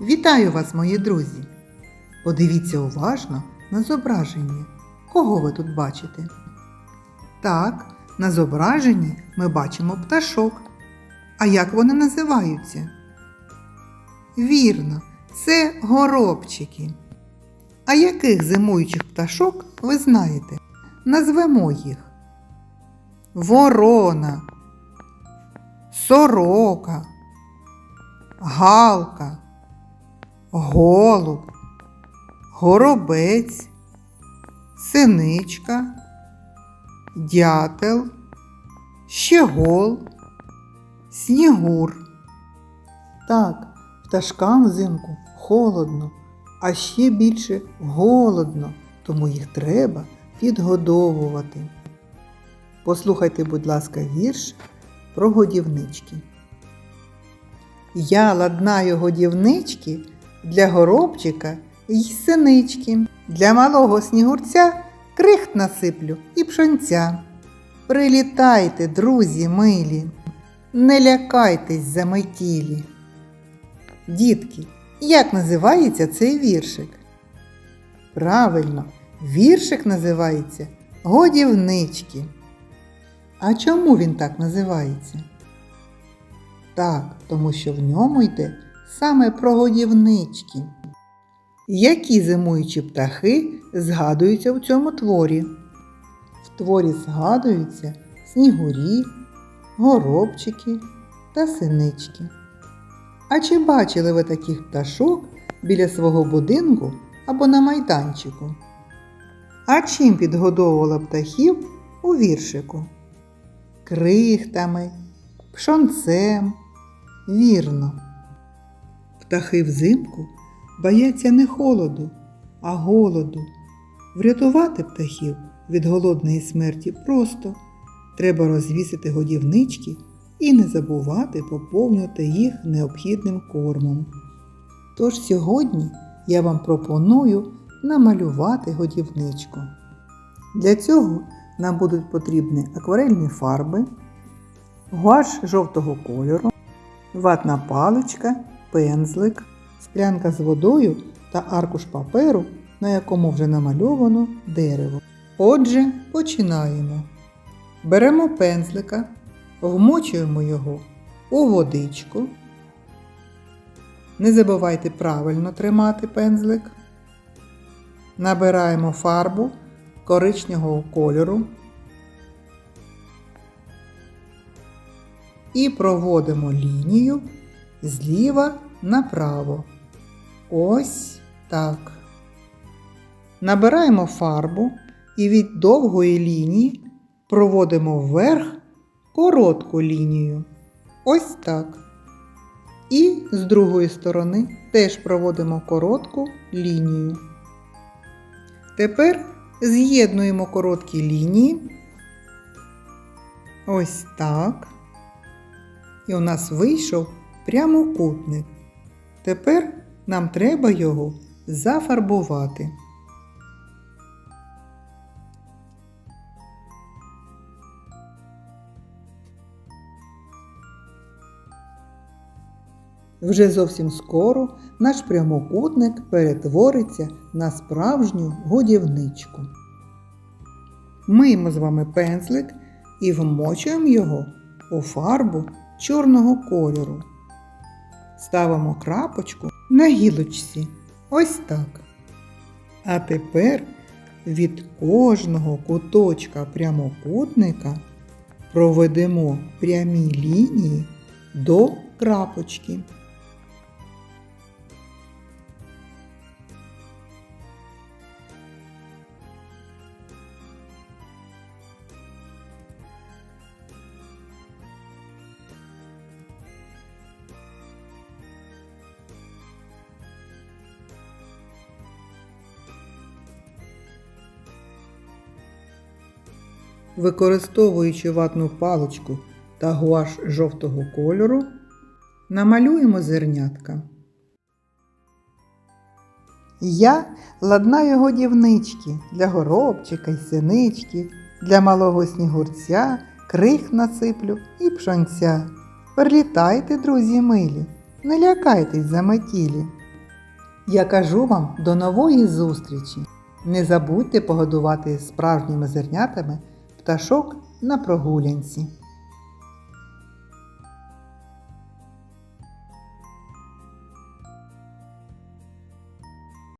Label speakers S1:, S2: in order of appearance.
S1: Вітаю вас, мої друзі! Подивіться уважно на зображення. Кого ви тут бачите? Так, на зображенні ми бачимо пташок. А як вони називаються? Вірно, це горобчики. А яких зимуючих пташок ви знаєте? Назвемо їх. Ворона, сорока, галка, голуб, горобець, синичка, дятел, щегол, снігур. Так, пташкам взимку холодно, а ще більше голодно, тому їх треба підгодовувати. Послухайте, будь ласка, вірш про годівнички. Я ладнаю годівнички для горобчика й синички, для малого снігурця крихт насиплю і пшонця. Прилітайте, друзі милі, не лякайтесь заметілі. Дітки, як називається цей віршик? Правильно, віршик називається Годівнички. А чому він так називається? Так, тому що в ньому йде саме про годівнички. Які зимуючі птахи згадуються в цьому творі? В творі згадуються снігурі, горобчики та синички. А чи бачили ви таких пташок біля свого будинку або на майданчику? А чим підгодовувала птахів у віршику? Крихтами, пшонцем. Вірно. Птахи взимку бояться не холоду, а голоду. Врятувати птахів від голодної смерті просто треба розвісити годівнички і не забувати поповнювати їх необхідним кормом. Тож сьогодні я вам пропоную намалювати годівничку. Для цього нам будуть потрібні акварельні фарби, гуаш жовтого кольору, ватна паличка, пензлик, склянка з водою та аркуш паперу, на якому вже намальовано дерево. Отже, починаємо. Беремо пензлика, вмочуємо його у водичку. Не забувайте правильно тримати пензлик. Набираємо фарбу коричневого кольору і проводимо лінію зліва направо. Ось так. Набираємо фарбу і від довгої лінії проводимо вверх коротку лінію. Ось так. І з другої сторони теж проводимо коротку лінію. Тепер з'єднуємо короткі лінії. Ось так. І у нас вийшов прямокутник. Тепер нам треба його зафарбувати. Вже зовсім скоро наш прямокутник перетвориться на справжню годівничку. Миємо з вами пензлик і вмочуємо його у фарбу чорного кольору. Ставимо крапочку на гілочці. Ось так. А тепер від кожного куточка прямокутника проведемо прямі лінії до крапочки. Використовуючи ватну паличку та гуаш жовтого кольору, намалюємо зернятка. Я ладнаю годівнички для горобчика й синички, для малого снігурця, крих насиплю і пшонця. Прилітайте, друзі милі, не лякайтесь заметілі. Я кажу вам до нової зустрічі. Не забудьте погодувати справжніми зернятами пташок на прогулянці.